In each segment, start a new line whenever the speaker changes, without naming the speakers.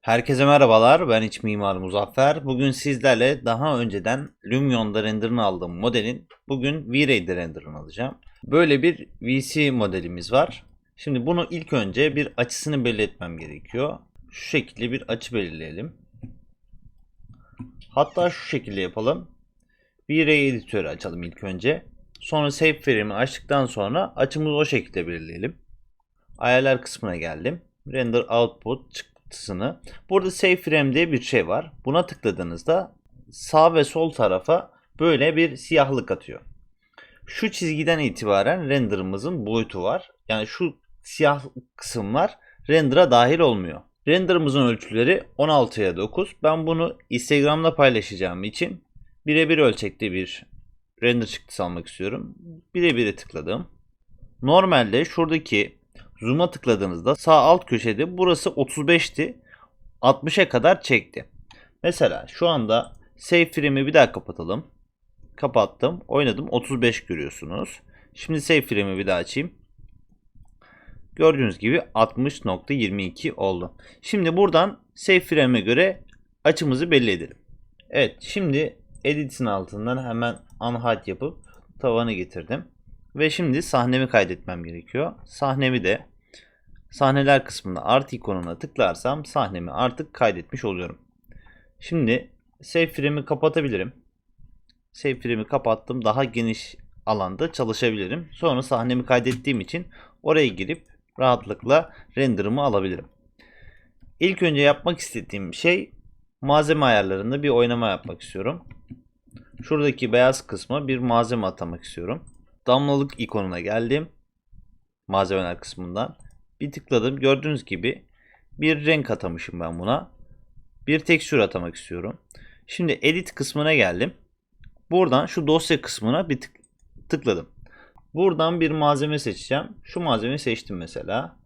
Herkese merhabalar. Ben iç mimar Muzaffer. Bugün sizlerle daha önceden Lumion'da renderını aldığım modelin bugün V-Ray'de renderını alacağım. Böyle bir VC modelimiz var. Şimdi bunu ilk önce bir açısını belli etmem gerekiyor. Şu şekilde bir açı belirleyelim. Hatta şu şekilde yapalım. V-Ray editörü açalım ilk önce. Sonra save frame'i açtıktan sonra açımızı o şekilde belirleyelim. Ayarlar kısmına geldim. Render output çıktısını. Burada save frame diye bir şey var. Buna tıkladığınızda sağ ve sol tarafa böyle bir siyahlık atıyor. Şu çizgiden itibaren renderımızın boyutu var. Yani şu siyah kısımlar render'a dahil olmuyor. Renderımızın ölçüleri 16'ya 9. Ben bunu Instagram'da paylaşacağım için birebir ölçekli bir render çıktısı almak istiyorum. Birebir'e tıkladım. Normalde şuradaki zoom'a tıkladığınızda sağ alt köşede burası 35'ti. 60'a kadar çekti. Mesela şu anda save frame'i bir daha kapatalım. Kapattım. Oynadım. 35 görüyorsunuz. Şimdi save frame'i bir daha açayım. Gördüğünüz gibi 60.22 oldu. Şimdi buradan save frame'e göre açımızı belli edelim. Evet şimdi edit'in altından hemen unhide yapıp tavanı getirdim. Ve şimdi sahnemi kaydetmem gerekiyor. Sahnemi de sahneler kısmında artı ikonuna tıklarsam sahnemi artık kaydetmiş oluyorum. Şimdi save frame'i kapatabilirim. Save frame'i kapattım. Daha geniş alanda çalışabilirim. Sonra sahnemi kaydettiğim için oraya girip rahatlıkla renderımı alabilirim. İlk önce yapmak istediğim şey malzeme ayarlarında bir oynama yapmak istiyorum. Şuradaki beyaz kısma bir malzeme atamak istiyorum. Damlalık ikonuna geldim. Malzemeler kısmından. Bir tıkladım. Gördüğünüz gibi bir renk atamışım ben buna. Bir tekstür atamak istiyorum. Şimdi edit kısmına geldim. Buradan şu dosya kısmına bir tık tıkladım. Buradan bir malzeme seçeceğim. Şu malzemeyi seçtim mesela.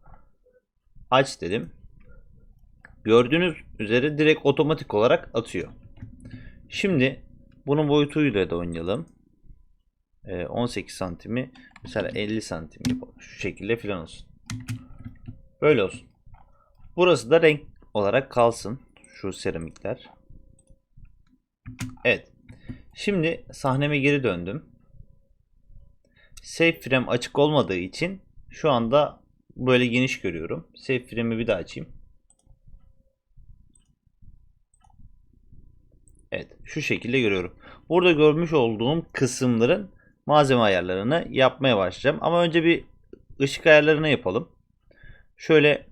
Aç dedim. Gördüğünüz üzere direkt otomatik olarak atıyor. Şimdi bunun boyutuyla da oynayalım. Ee, 18 santimi mesela 50 santim yapalım. Şu şekilde filan olsun. Böyle olsun. Burası da renk olarak kalsın. Şu seramikler. Evet. Şimdi sahneme geri döndüm. Save frame açık olmadığı için şu anda böyle geniş görüyorum. Save frame'i bir daha açayım. Evet şu şekilde görüyorum. Burada görmüş olduğum kısımların malzeme ayarlarını yapmaya başlayacağım. Ama önce bir ışık ayarlarını yapalım. Şöyle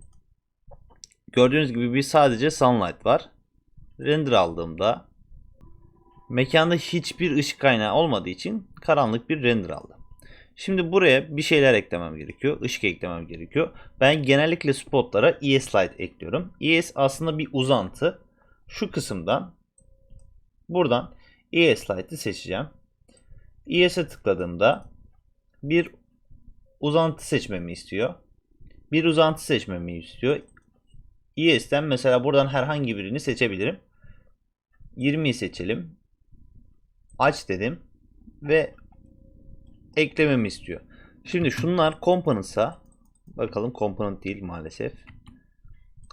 gördüğünüz gibi bir sadece sunlight var. Render aldığımda mekanda hiçbir ışık kaynağı olmadığı için karanlık bir render aldı. Şimdi buraya bir şeyler eklemem gerekiyor. Işık eklemem gerekiyor. Ben genellikle spotlara ES Light ekliyorum. ES aslında bir uzantı. Şu kısımdan buradan ES Light'ı seçeceğim. ES'e tıkladığımda bir uzantı seçmemi istiyor. Bir uzantı seçmemi istiyor. ES'ten mesela buradan herhangi birini seçebilirim. 20'yi seçelim. Aç dedim ve eklememi istiyor. Şimdi şunlar components'a bakalım component değil maalesef.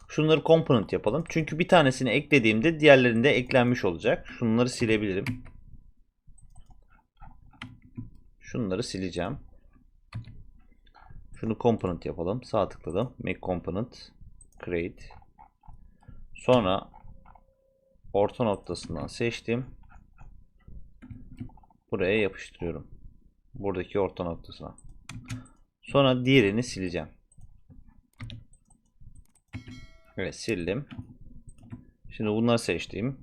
Şunları component yapalım. Çünkü bir tanesini eklediğimde diğerlerinde eklenmiş olacak. Şunları silebilirim. Şunları sileceğim. Şunu component yapalım. Sağ tıkladım. Make component. Create. Sonra orta noktasından seçtim. Buraya yapıştırıyorum. Buradaki orta noktasına. Sonra diğerini sileceğim. Evet sildim. Şimdi bunları seçtim.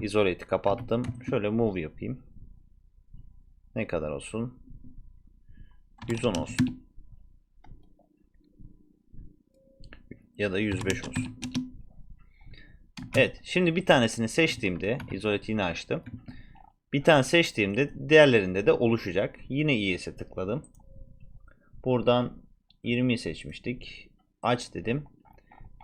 Isolate'i kapattım. Şöyle move yapayım. Ne kadar olsun? 110 olsun. Ya da 105 olsun. Evet. Şimdi bir tanesini seçtiğimde Isolate'i yine açtım. Bir tane seçtiğimde diğerlerinde de oluşacak. Yine ES'e tıkladım. Buradan 20'yi seçmiştik. Aç dedim.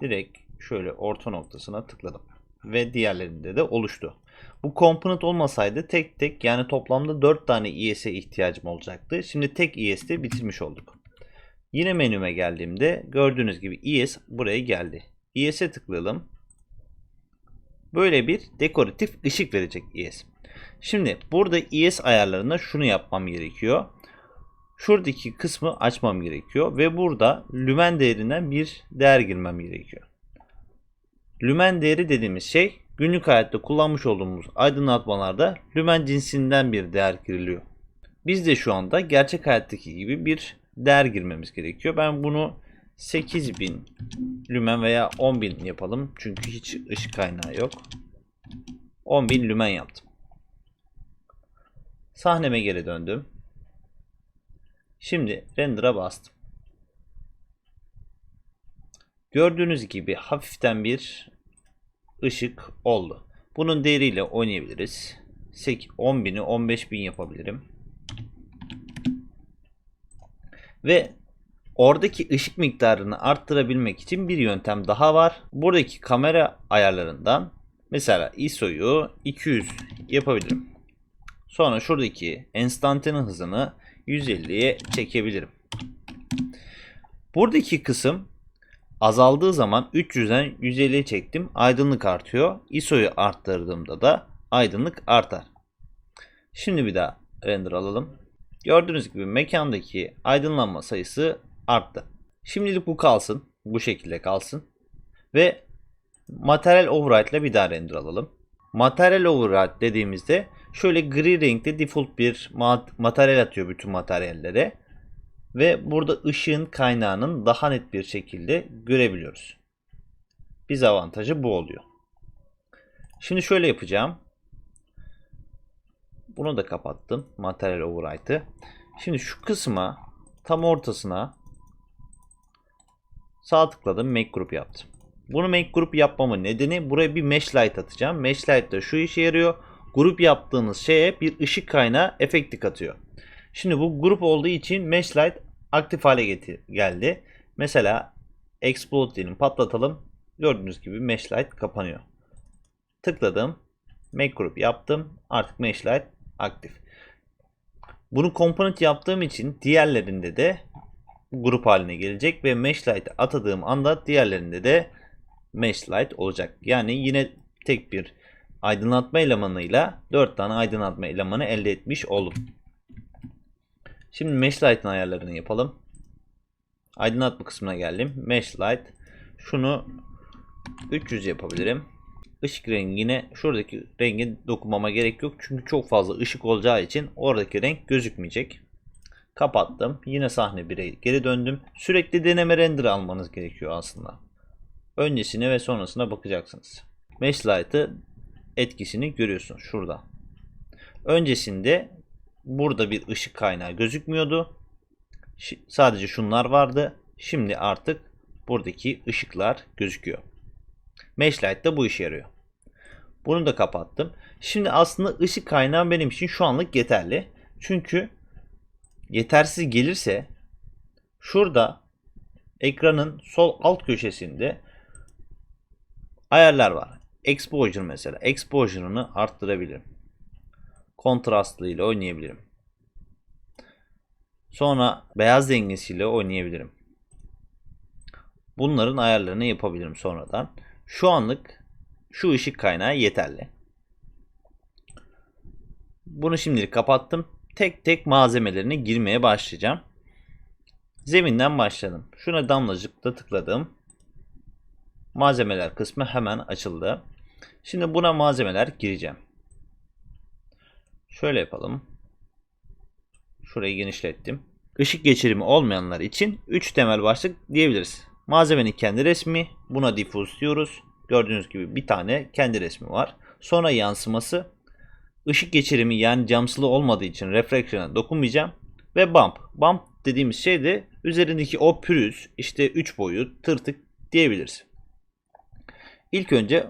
Direkt şöyle orta noktasına tıkladım. Ve diğerlerinde de oluştu. Bu component olmasaydı tek tek yani toplamda 4 tane ES'e ihtiyacım olacaktı. Şimdi tek ES'te bitirmiş olduk. Yine menüme geldiğimde gördüğünüz gibi ES buraya geldi. ES'e tıklayalım. Böyle bir dekoratif ışık verecek ES. Şimdi burada ES ayarlarında şunu yapmam gerekiyor. Şuradaki kısmı açmam gerekiyor ve burada lümen değerinden bir değer girmem gerekiyor. Lümen değeri dediğimiz şey günlük hayatta kullanmış olduğumuz aydınlatmalarda lümen cinsinden bir değer giriliyor. Biz de şu anda gerçek hayattaki gibi bir değer girmemiz gerekiyor. Ben bunu 8000 lümen veya 10000 yapalım. Çünkü hiç ışık kaynağı yok. 10000 lümen yaptım. Sahneme geri döndüm. Şimdi render'a bastım. Gördüğünüz gibi hafiften bir ışık oldu. Bunun değeriyle oynayabiliriz. 10.000'i 15.000 yapabilirim. Ve oradaki ışık miktarını arttırabilmek için bir yöntem daha var. Buradaki kamera ayarlarından mesela ISO'yu 200 yapabilirim. Sonra şuradaki enstantane hızını 150'ye çekebilirim. Buradaki kısım azaldığı zaman 300'den 150'ye çektim. Aydınlık artıyor. ISO'yu arttırdığımda da aydınlık artar. Şimdi bir daha render alalım. Gördüğünüz gibi mekandaki aydınlanma sayısı arttı. Şimdilik bu kalsın. Bu şekilde kalsın. Ve Material Override ile bir daha render alalım. Material Override dediğimizde şöyle gri renkte default bir materyal atıyor bütün materyallere. Ve burada ışığın kaynağının daha net bir şekilde görebiliyoruz. Biz avantajı bu oluyor. Şimdi şöyle yapacağım. Bunu da kapattım. Material Override'ı. Şimdi şu kısma tam ortasına sağ tıkladım. Make Group yaptım. Bunu Make Group yapmamın nedeni buraya bir Mesh Light atacağım. Mesh Light da şu işe yarıyor. Grup yaptığınız şeye bir ışık kaynağı efekti katıyor. Şimdi bu grup olduğu için Mesh Light aktif hale getir geldi. Mesela Explode diyelim patlatalım. Gördüğünüz gibi Mesh Light kapanıyor. Tıkladım. Make Group yaptım. Artık Mesh Light aktif. Bunu component yaptığım için diğerlerinde de grup haline gelecek ve Mesh Light'ı atadığım anda diğerlerinde de Mesh Light olacak. Yani yine tek bir aydınlatma elemanıyla 4 tane aydınlatma elemanı elde etmiş oldum. Şimdi Mesh Light'ın ayarlarını yapalım. Aydınlatma kısmına geldim. Mesh Light. Şunu 300 yapabilirim. Işık rengine şuradaki rengi dokunmama gerek yok. Çünkü çok fazla ışık olacağı için oradaki renk gözükmeyecek. Kapattım. Yine sahne 1'e geri döndüm. Sürekli deneme render almanız gerekiyor aslında. Öncesine ve sonrasına bakacaksınız. Mesh Light'ı etkisini görüyorsunuz şurada. Öncesinde burada bir ışık kaynağı gözükmüyordu. Sadece şunlar vardı. Şimdi artık buradaki ışıklar gözüküyor. Mesh Light da bu işe yarıyor. Bunu da kapattım. Şimdi aslında ışık kaynağı benim için şu anlık yeterli. Çünkü yetersiz gelirse şurada ekranın sol alt köşesinde ayarlar var. Exposure mesela. Exposure'ını arttırabilirim. Kontrastlı ile oynayabilirim. Sonra beyaz dengesiyle oynayabilirim. Bunların ayarlarını yapabilirim sonradan. Şu anlık şu ışık kaynağı yeterli. Bunu şimdilik kapattım. Tek tek malzemelerine girmeye başlayacağım. Zeminden başladım. Şuna damlacıkta tıkladım. Malzemeler kısmı hemen açıldı. Şimdi buna malzemeler gireceğim. Şöyle yapalım. Şurayı genişlettim. Işık geçirimi olmayanlar için 3 temel başlık diyebiliriz. Malzemenin kendi resmi. Buna diffuse diyoruz. Gördüğünüz gibi bir tane kendi resmi var. Sonra yansıması. Işık geçirimi yani camsılı olmadığı için refraction'a dokunmayacağım. Ve bump. Bump dediğimiz şey de üzerindeki o pürüz işte 3 boyut tırtık diyebiliriz. İlk önce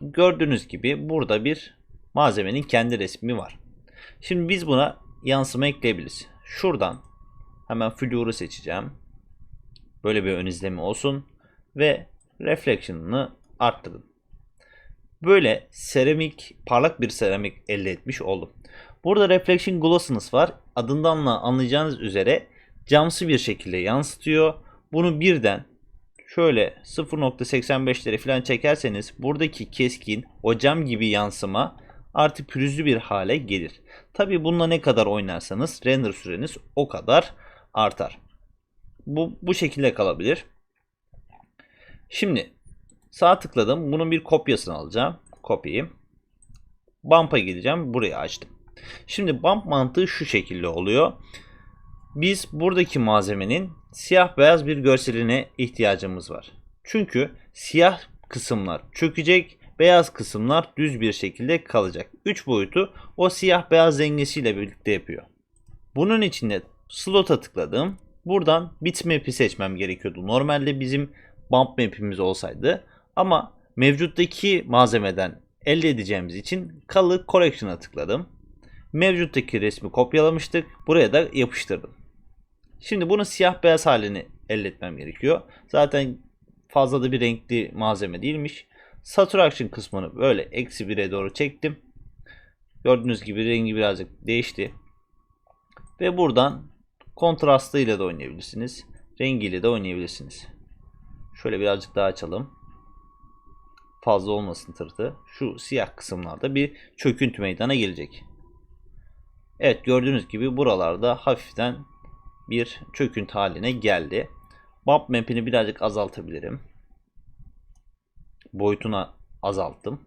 gördüğünüz gibi burada bir malzemenin kendi resmi var. Şimdi biz buna yansıma ekleyebiliriz. Şuradan hemen Fluor'u seçeceğim. Böyle bir ön izlemi olsun. Ve reflection'ını arttırdım. Böyle seramik, parlak bir seramik elde etmiş oldum. Burada reflection glossiness var. Adından da anlayacağınız üzere camsı bir şekilde yansıtıyor. Bunu birden şöyle 0.85'lere falan çekerseniz buradaki keskin o cam gibi yansıma artı pürüzlü bir hale gelir. Tabi bununla ne kadar oynarsanız render süreniz o kadar artar. Bu, bu şekilde kalabilir. Şimdi sağ tıkladım. Bunun bir kopyasını alacağım. Kopyayı. Bump'a gideceğim. Burayı açtım. Şimdi bump mantığı şu şekilde oluyor. Biz buradaki malzemenin siyah beyaz bir görseline ihtiyacımız var. Çünkü siyah kısımlar çökecek, beyaz kısımlar düz bir şekilde kalacak. 3 boyutu o siyah beyaz dengesiyle birlikte yapıyor. Bunun için de slot'a tıkladım. Buradan bitmap'i seçmem gerekiyordu. Normalde bizim bump map'imiz olsaydı ama mevcuttaki malzemeden elde edeceğimiz için Color Correction'a tıkladım. Mevcuttaki resmi kopyalamıştık. Buraya da yapıştırdım. Şimdi bunun siyah beyaz halini elde etmem gerekiyor. Zaten fazla da bir renkli malzeme değilmiş. Saturation kısmını böyle eksi 1'e doğru çektim. Gördüğünüz gibi rengi birazcık değişti. Ve buradan kontrastıyla da oynayabilirsiniz. Rengiyle de oynayabilirsiniz. Şöyle birazcık daha açalım. Fazla olmasın tırtı. Şu siyah kısımlarda bir çöküntü meydana gelecek. Evet gördüğünüz gibi buralarda hafiften bir çöküntü haline geldi. Bump map'ini birazcık azaltabilirim. Boyutunu azalttım.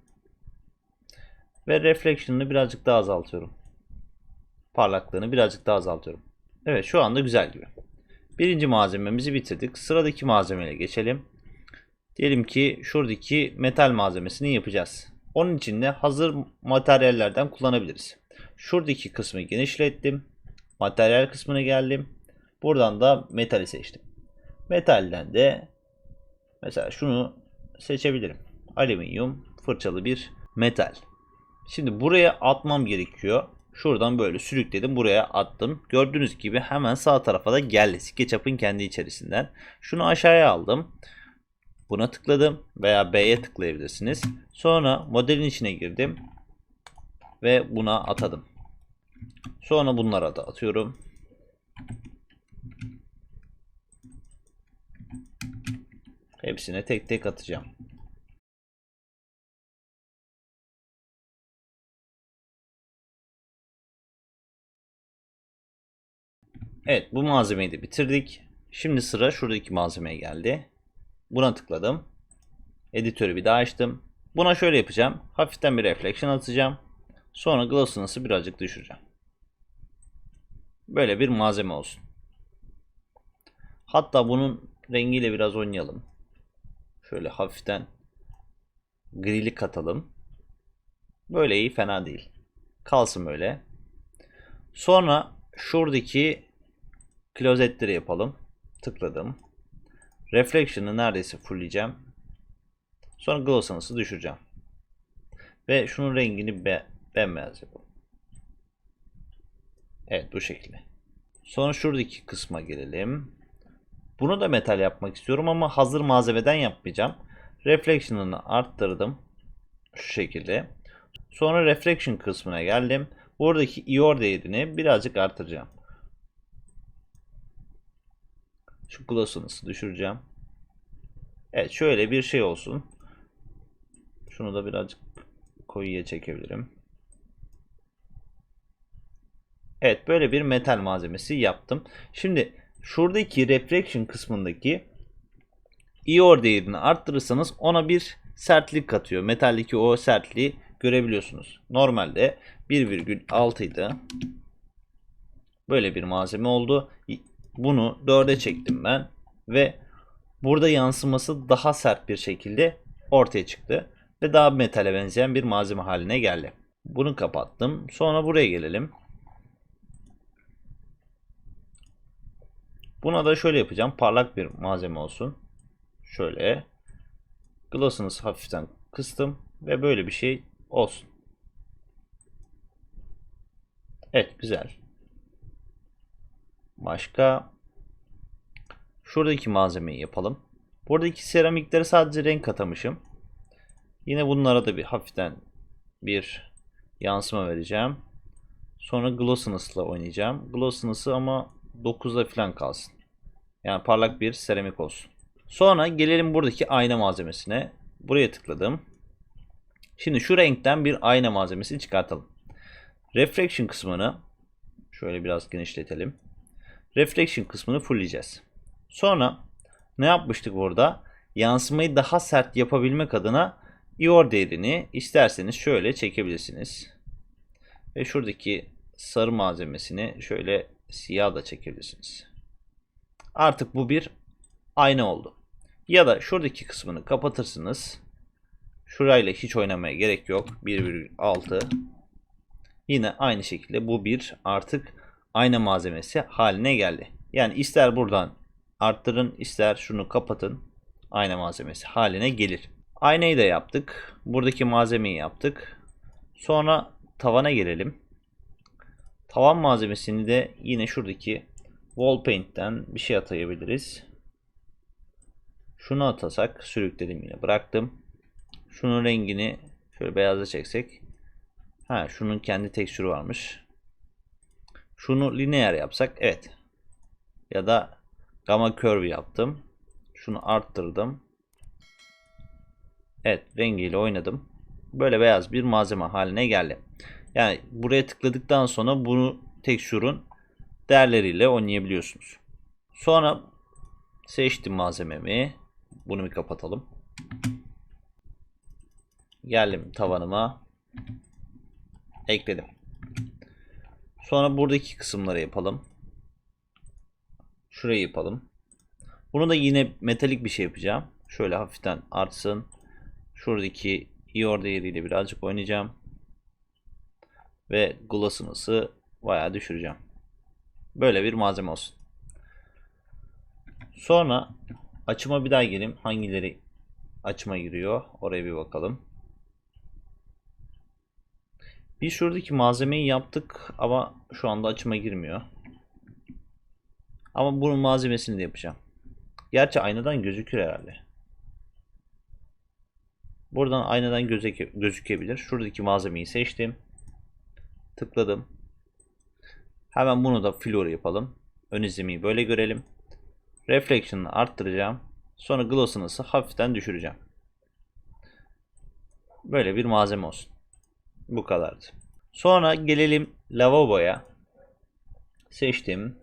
Ve reflection'ını birazcık daha azaltıyorum. Parlaklığını birazcık daha azaltıyorum. Evet şu anda güzel gibi. Birinci malzememizi bitirdik. Sıradaki malzemeye geçelim. Diyelim ki şuradaki metal malzemesini yapacağız. Onun için de hazır materyallerden kullanabiliriz. Şuradaki kısmı genişlettim. Materyal kısmına geldim. Buradan da metali seçtim. Metalden de mesela şunu seçebilirim. Alüminyum fırçalı bir metal. Şimdi buraya atmam gerekiyor. Şuradan böyle sürükledim buraya attım. Gördüğünüz gibi hemen sağ tarafa da geldi. SketchUp'ın kendi içerisinden. Şunu aşağıya aldım. Buna tıkladım veya B'ye tıklayabilirsiniz. Sonra modelin içine girdim ve buna atadım. Sonra bunlara da atıyorum. Hepsine tek tek atacağım. Evet bu malzemeyi de bitirdik. Şimdi sıra şuradaki malzemeye geldi. Buna tıkladım. Editörü bir daha açtım. Buna şöyle yapacağım. Hafiften bir reflection atacağım. Sonra gloss'ınızı birazcık düşüreceğim. Böyle bir malzeme olsun. Hatta bunun rengiyle biraz oynayalım. Şöyle hafiften grili katalım. Böyle iyi fena değil. Kalsın böyle. Sonra şuradaki klozetleri yapalım. Tıkladım. Reflection'ı neredeyse fullleyeceğim. Sonra gloss'ınızı düşüreceğim. Ve şunun rengini be bembeyaz yapalım. Evet bu şekilde. Sonra şuradaki kısma gelelim. Bunu da metal yapmak istiyorum ama hazır malzemeden yapmayacağım. Reflection'ını arttırdım. Şu şekilde. Sonra reflection kısmına geldim. Buradaki IOR değerini birazcık artıracağım. Şu gloss'unu düşüreceğim. Evet şöyle bir şey olsun. Şunu da birazcık koyuya çekebilirim. Evet böyle bir metal malzemesi yaptım. Şimdi şuradaki reflection kısmındaki IOR değerini arttırırsanız ona bir sertlik katıyor. Metaldeki o sertliği görebiliyorsunuz. Normalde 1,6 idi. Böyle bir malzeme oldu. Bunu 4'e çektim ben ve burada yansıması daha sert bir şekilde ortaya çıktı ve daha metale benzeyen bir malzeme haline geldi. Bunu kapattım. Sonra buraya gelelim. Buna da şöyle yapacağım. Parlak bir malzeme olsun. Şöyle. Gloss'ını hafiften kıstım ve böyle bir şey olsun. Evet güzel. Başka şuradaki malzemeyi yapalım. Buradaki seramiklere sadece renk katamışım. Yine bunlara da bir hafiften bir yansıma vereceğim. Sonra Glossiness'la oynayacağım. Glossiness'ı ama 9'da falan kalsın. Yani parlak bir seramik olsun. Sonra gelelim buradaki ayna malzemesine. Buraya tıkladım. Şimdi şu renkten bir ayna malzemesi çıkartalım. Reflection kısmını şöyle biraz genişletelim. Reflection kısmını fullleyeceğiz. Sonra ne yapmıştık burada? Yansımayı daha sert yapabilmek adına IOR değerini isterseniz şöyle çekebilirsiniz. Ve şuradaki sarı malzemesini şöyle siyah da çekebilirsiniz. Artık bu bir ayna oldu. Ya da şuradaki kısmını kapatırsınız. Şurayla hiç oynamaya gerek yok. 1,6 Yine aynı şekilde bu bir artık ayna malzemesi haline geldi. Yani ister buradan arttırın ister şunu kapatın ayna malzemesi haline gelir. Aynayı da yaptık. Buradaki malzemeyi yaptık. Sonra tavana gelelim. Tavan malzemesini de yine şuradaki wall paint'ten bir şey atayabiliriz. Şunu atasak sürükledim yine bıraktım. Şunun rengini şöyle beyaza çeksek. Ha şunun kendi tekstürü varmış. Şunu lineer yapsak evet. Ya da gamma curve yaptım. Şunu arttırdım. Evet rengiyle oynadım. Böyle beyaz bir malzeme haline geldi. Yani buraya tıkladıktan sonra bunu tekstürün değerleriyle oynayabiliyorsunuz. Sonra seçtim malzememi. Bunu bir kapatalım. Geldim tavanıma. Ekledim. Sonra buradaki kısımları yapalım. Şurayı yapalım. Bunu da yine metalik bir şey yapacağım. Şöyle hafiften artsın. Şuradaki IOR değeriyle birazcık oynayacağım. Ve gloss'ımızı bayağı düşüreceğim. Böyle bir malzeme olsun. Sonra açıma bir daha gireyim. Hangileri açıma giriyor? Oraya bir bakalım. Bir şuradaki malzemeyi yaptık ama şu anda açıma girmiyor. Ama bunun malzemesini de yapacağım. Gerçi aynadan gözükür herhalde. Buradan aynadan gözüke, gözükebilir. Şuradaki malzemeyi seçtim. Tıkladım. Hemen bunu da flor yapalım. Ön izlemeyi böyle görelim. Reflection'ı arttıracağım. Sonra gloss'ını hafiften düşüreceğim. Böyle bir malzeme olsun. Bu kadardı. Sonra gelelim lavaboya. Seçtim.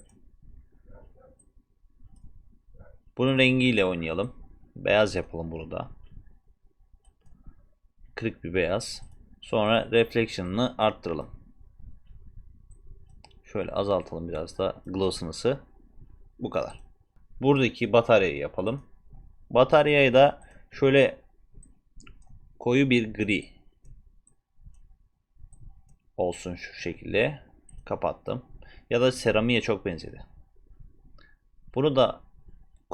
Bunun rengiyle oynayalım. Beyaz yapalım bunu da. Kırık bir beyaz. Sonra reflection'ını arttıralım. Şöyle azaltalım biraz da gloss'ınızı. Bu kadar. Buradaki bataryayı yapalım. Bataryayı da şöyle koyu bir gri olsun şu şekilde kapattım. Ya da seramiğe çok benzedi. Bunu da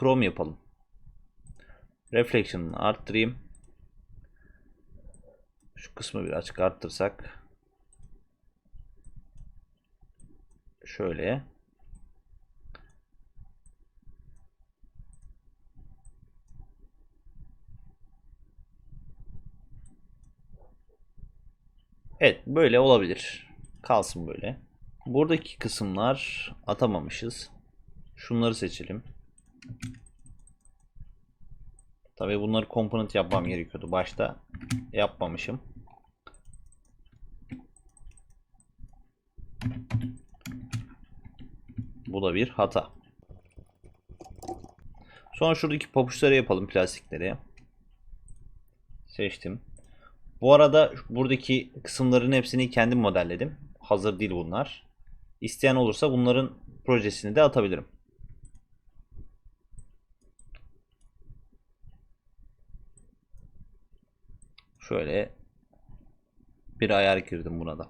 chrome yapalım. Reflection'ını arttırayım. Şu kısmı birazcık arttırsak. Şöyle. Evet böyle olabilir. Kalsın böyle. Buradaki kısımlar atamamışız. Şunları seçelim. Tabii bunları component yapmam gerekiyordu. Başta yapmamışım. Bu da bir hata. Sonra şuradaki papuçları yapalım plastikleri. Seçtim. Bu arada buradaki kısımların hepsini kendim modelledim. Hazır değil bunlar. İsteyen olursa bunların projesini de atabilirim. Şöyle bir ayar girdim buna da.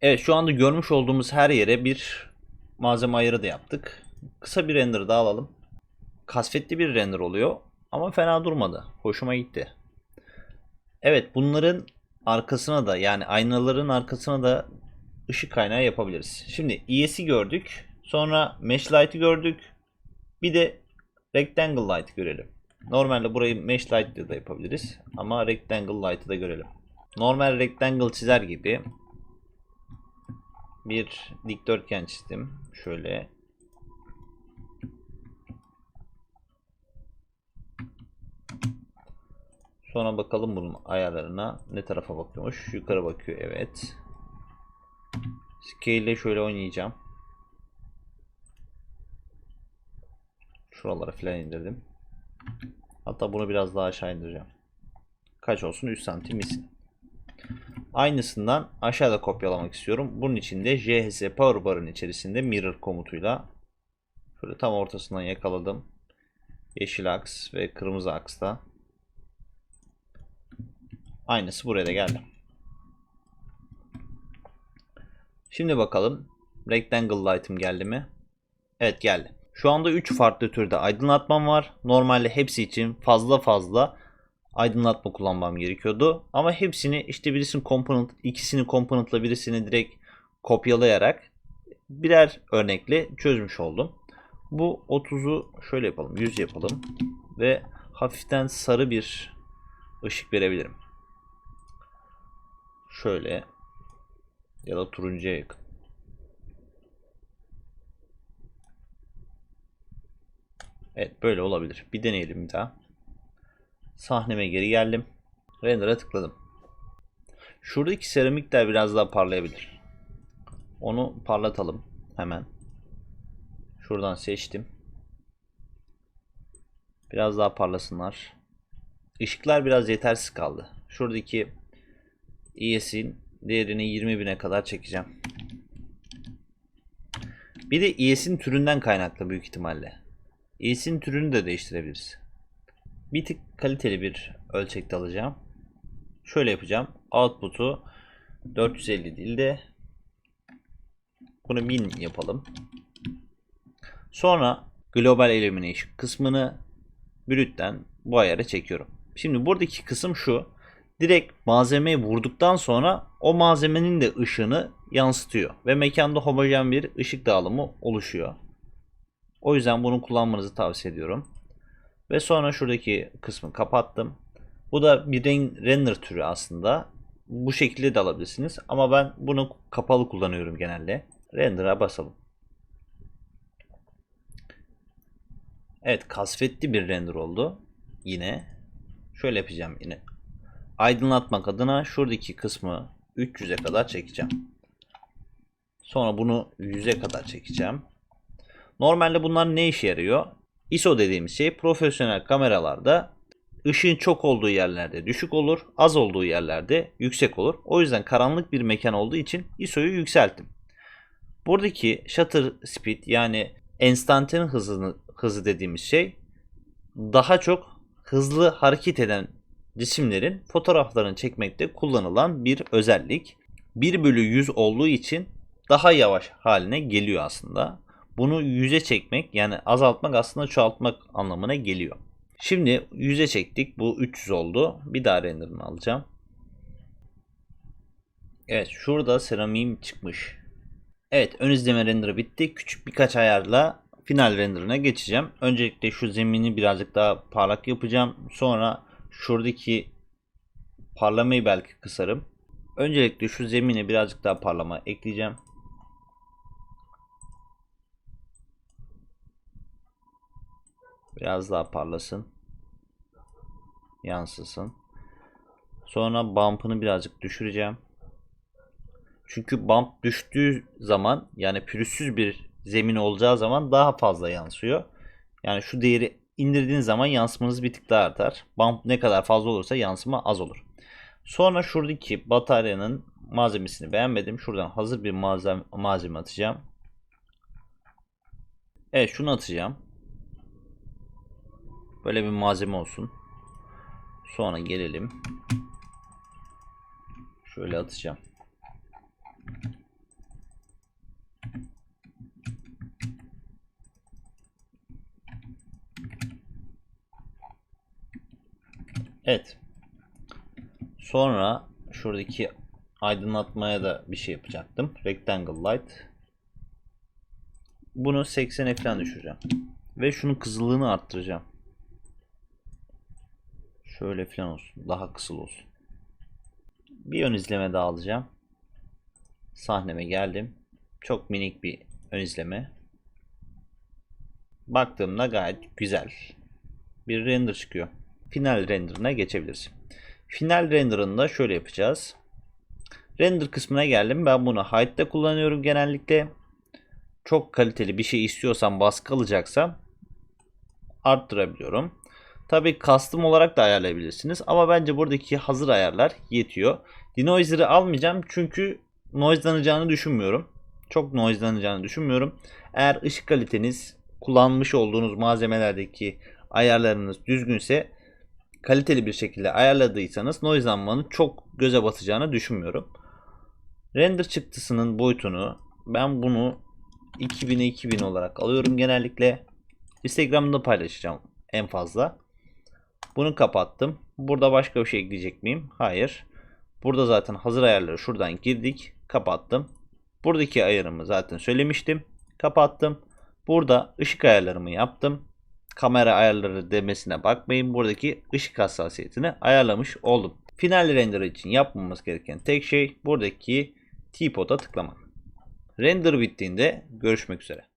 Evet şu anda görmüş olduğumuz her yere bir malzeme ayarı da yaptık. Kısa bir render daha alalım. Kasvetli bir render oluyor ama fena durmadı. Hoşuma gitti. Evet bunların arkasına da yani aynaların arkasına da ışık kaynağı yapabiliriz. Şimdi ES'i gördük. Sonra Mesh Light'ı gördük. Bir de Rectangle Light görelim. Normalde burayı Mesh Light da yapabiliriz. Ama Rectangle Light'ı da görelim. Normal Rectangle çizer gibi bir dikdörtgen çizdim. Şöyle Sonra bakalım bunun ayarlarına. Ne tarafa bakıyormuş? Yukarı bakıyor. Evet. Scale ile şöyle oynayacağım. Şuralara falan indirdim. Hatta bunu biraz daha aşağı indireceğim. Kaç olsun? 3 santim misin? Aynısından aşağıda kopyalamak istiyorum. Bunun için de JHS Power Bar'ın içerisinde mirror komutuyla şöyle tam ortasından yakaladım. Yeşil aks ve kırmızı aksta. Aynısı buraya da geldi. Şimdi bakalım. Rectangle light'ım geldi mi? Evet geldi. Şu anda 3 farklı türde aydınlatmam var. Normalde hepsi için fazla fazla aydınlatma kullanmam gerekiyordu. Ama hepsini işte birisini component, ikisini component'la birisini direkt kopyalayarak birer örnekle çözmüş oldum. Bu 30'u şöyle yapalım. 100 yapalım. Ve hafiften sarı bir ışık verebilirim. Şöyle ya da turuncuya yakın. Evet böyle olabilir. Bir deneyelim bir daha. Sahneme geri geldim. Render'a tıkladım. Şuradaki seramikler biraz daha parlayabilir. Onu parlatalım hemen. Şuradan seçtim. Biraz daha parlasınlar. Işıklar biraz yetersiz kaldı. Şuradaki ES'in değerini 20.000'e kadar çekeceğim. Bir de ES'in türünden kaynaklı büyük ihtimalle. ES'in türünü de değiştirebiliriz. Bir tık kaliteli bir ölçekte alacağım. Şöyle yapacağım. Output'u 450 değil de bunu 1000 yapalım. Sonra Global Illumination kısmını Brüt'ten bu ayara çekiyorum. Şimdi buradaki kısım şu. Direkt malzemeyi vurduktan sonra o malzemenin de ışığını yansıtıyor. Ve mekanda homojen bir ışık dağılımı oluşuyor. O yüzden bunu kullanmanızı tavsiye ediyorum. Ve sonra şuradaki kısmı kapattım. Bu da bir render türü aslında. Bu şekilde de alabilirsiniz. Ama ben bunu kapalı kullanıyorum genelde. Render'a basalım. Evet kasvetli bir render oldu. Yine. Şöyle yapacağım yine. Aydınlatmak adına şuradaki kısmı 300'e kadar çekeceğim. Sonra bunu 100'e kadar çekeceğim. Normalde bunlar ne işe yarıyor? ISO dediğimiz şey profesyonel kameralarda ışığın çok olduğu yerlerde düşük olur, az olduğu yerlerde yüksek olur. O yüzden karanlık bir mekan olduğu için ISO'yu yükselttim. Buradaki shutter speed yani enstantane hızını, hızı dediğimiz şey daha çok hızlı hareket eden cisimlerin fotoğraflarını çekmekte kullanılan bir özellik. 1 bölü 100 olduğu için daha yavaş haline geliyor aslında. Bunu 100'e çekmek yani azaltmak aslında çoğaltmak anlamına geliyor. Şimdi 100'e çektik. Bu 300 oldu. Bir daha renderını alacağım. Evet şurada seramiğim çıkmış. Evet ön izleme renderı bitti. Küçük birkaç ayarla final renderına geçeceğim. Öncelikle şu zemini birazcık daha parlak yapacağım. Sonra şuradaki parlamayı belki kısarım. Öncelikle şu zemine birazcık daha parlama ekleyeceğim. Biraz daha parlasın. Yansısın. Sonra bump'ını birazcık düşüreceğim. Çünkü bump düştüğü zaman yani pürüzsüz bir zemin olacağı zaman daha fazla yansıyor. Yani şu değeri indirdiğiniz zaman yansımanız bir tık daha artar. Bump ne kadar fazla olursa yansıma az olur. Sonra şuradaki bataryanın malzemesini beğenmedim. Şuradan hazır bir malzeme, malzeme atacağım. Evet şunu atacağım. Böyle bir malzeme olsun. Sonra gelelim. Şöyle atacağım. Evet. Sonra şuradaki aydınlatmaya da bir şey yapacaktım. Rectangle light. Bunu 80'e falan düşüreceğim. Ve şunun kızılığını arttıracağım. Şöyle falan olsun. Daha kısıl olsun. Bir ön izleme daha alacağım. Sahneme geldim. Çok minik bir ön izleme. Baktığımda gayet güzel bir render çıkıyor. Final renderına geçebilirsin. Final render'ında şöyle yapacağız. Render kısmına geldim. Ben bunu height'te kullanıyorum genellikle. Çok kaliteli bir şey istiyorsam baskı alacaksam arttırabiliyorum. Tabii custom olarak da ayarlayabilirsiniz. Ama bence buradaki hazır ayarlar yetiyor. Denoiser'ı almayacağım çünkü noiselanacağını düşünmüyorum. Çok noiselanacağını düşünmüyorum. Eğer ışık kaliteniz kullanmış olduğunuz malzemelerdeki ayarlarınız düzgünse kaliteli bir şekilde ayarladıysanız noiselanmanın çok göze batacağını düşünmüyorum. Render çıktısının boyutunu ben bunu 2000'e 2000 olarak alıyorum genellikle. Instagram'da paylaşacağım en fazla. Bunu kapattım. Burada başka bir şey ekleyecek miyim? Hayır. Burada zaten hazır ayarları şuradan girdik. Kapattım. Buradaki ayarımı zaten söylemiştim. Kapattım. Burada ışık ayarlarımı yaptım. Kamera ayarları demesine bakmayın. Buradaki ışık hassasiyetini ayarlamış oldum. Final render için yapmamız gereken tek şey buradaki T-Pod'a tıklamak. Render bittiğinde görüşmek üzere.